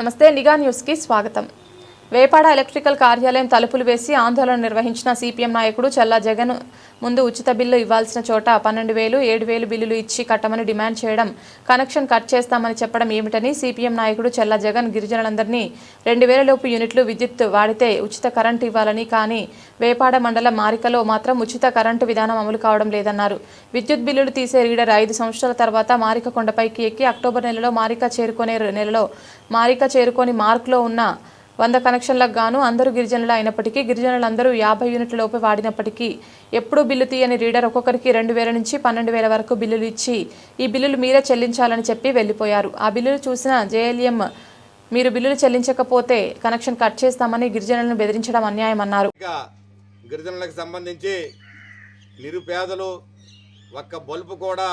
నమస్తే నిఘా న్యూస్కి స్వాగతం. వేపాడ ఎలక్ట్రికల్ కార్యాలయం తలుపులు వేసి ఆందోళన నిర్వహించిన సిపిఎం నాయకుడు చల్లా జగన్ ముందు ఉచిత బిల్లు ఇవ్వాల్సిన చోట పన్నెండు వేలు ఏడు వేలు బిల్లులు ఇచ్చి కట్టమని డిమాండ్ చేయడం కనెక్షన్ కట్ చేస్తామని చెప్పడం ఏమిటని సిపిఎం నాయకుడు చల్లా జగన్ గిరిజనులందరినీ రెండు వేల లోపు యూనిట్లు విద్యుత్ వాడితే ఉచిత కరెంటు ఇవ్వాలని కానీ వేపాడ మండలం మారికలో మాత్రం ఉచిత కరెంటు విధానం అమలు కావడం లేదన్నారు. విద్యుత్ బిల్లులు తీసే రీడర్ ఐదు సంవత్సరాల తర్వాత మారిక కొండపైకి ఎక్కి అక్టోబర్ నెలలో మారిక చేరుకునే నెలలో మారిక చేరుకొని మార్క్లో ఉన్న వంద కనెక్షన్లకు గాను అందరూ గిరిజనులు అయినప్పటికీ గిరిజనులందరూ యాభై యూనిట్లలోపు వాడినప్పటికీ ఎప్పుడూ బిల్లు తీయని రీడర్ ఒక్కొక్కరికి రెండు వేల నుంచి పన్నెండు వేల వరకు బిల్లులు ఇచ్చి ఈ బిల్లులు మీరే చెల్లించాలని చెప్పి వెళ్ళిపోయారు. ఆ బిల్లులు చూసిన జేఎల్ఎం మీరు బిల్లులు చెల్లించకపోతే కనెక్షన్ కట్ చేస్తామని గిరిజనులను బెదిరించడం అన్యాయమన్నారు ఇక గిరిజనులకు సంబంధించి నిరుపేదలు ఒక్క బల్బు కూడా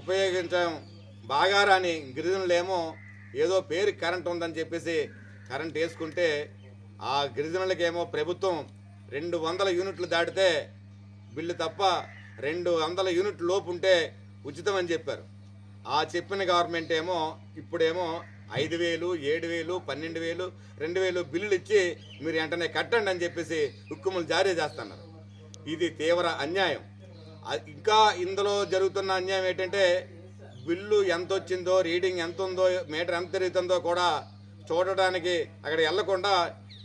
ఉపయోగించడం బాగా రాని గిరిజనులేమో ఏదో పేరు కరెంట్ ఉందని చెప్పేసి కరెంట్ వేసుకుంటే ఆ గిరిజనులకేమో ప్రభుత్వం రెండు వందల యూనిట్లు దాటితే బిల్లు తప్ప రెండు వందల యూనిట్లు లోపు ఉంటే ఉచితం అని చెప్పారు. ఆ చెప్పిన గవర్నమెంట్ ఏమో ఇప్పుడేమో ఐదు వేలు ఏడు వేలు పన్నెండు వేలు రెండు వేలు బిల్లులు ఇచ్చి మీరు వెంటనే కట్టండి అని చెప్పేసి హుక్కుములు జారీ చేస్తున్నారు. ఇది తీవ్ర అన్యాయం. ఇంకా ఇందులో జరుగుతున్న అన్యాయం ఏంటంటే బిల్లు ఎంత వచ్చిందో రీడింగ్ ఎంత ఉందో మీటర్ ఎంత తిరుగుతుందో కూడా చూడడానికి అక్కడ వెళ్ళకుండా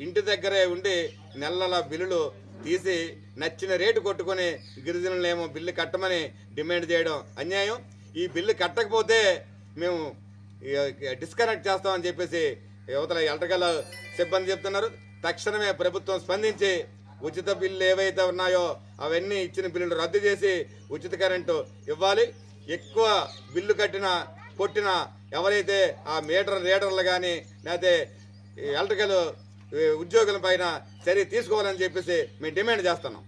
ఇంటి దగ్గరే ఉండి నెలల బిల్లులు తీసి నచ్చిన రేటు కొట్టుకొని గిరిజనులేమో బిల్లు కట్టమని డిమాండ్ చేయడం అన్యాయం. ఈ బిల్లు కట్టకపోతే మేము డిస్కనెక్ట్ చేస్తామని చెప్పేసి యువతల ఎలక్ట్రికల్ సిబ్బంది చెప్తున్నారు. తక్షణమే ప్రభుత్వం స్పందించి ఉచిత బిల్లు ఏవైతే ఉన్నాయో అవన్నీ ఇచ్చిన బిల్లులు రద్దు చేసి ఉచిత కరెంటు ఇవ్వాలి. ఎక్కువ బిల్లు కట్టిన కొట్టిన ఎవరైతే ఆ మీటర్ రీడర్లు కానీ లేకపోతే ఎలక్ట్రికల్ ఉద్యోగుల పైన చర్య తీసుకోవాలని చెప్పేసి మేము డిమాండ్ చేస్తున్నాం.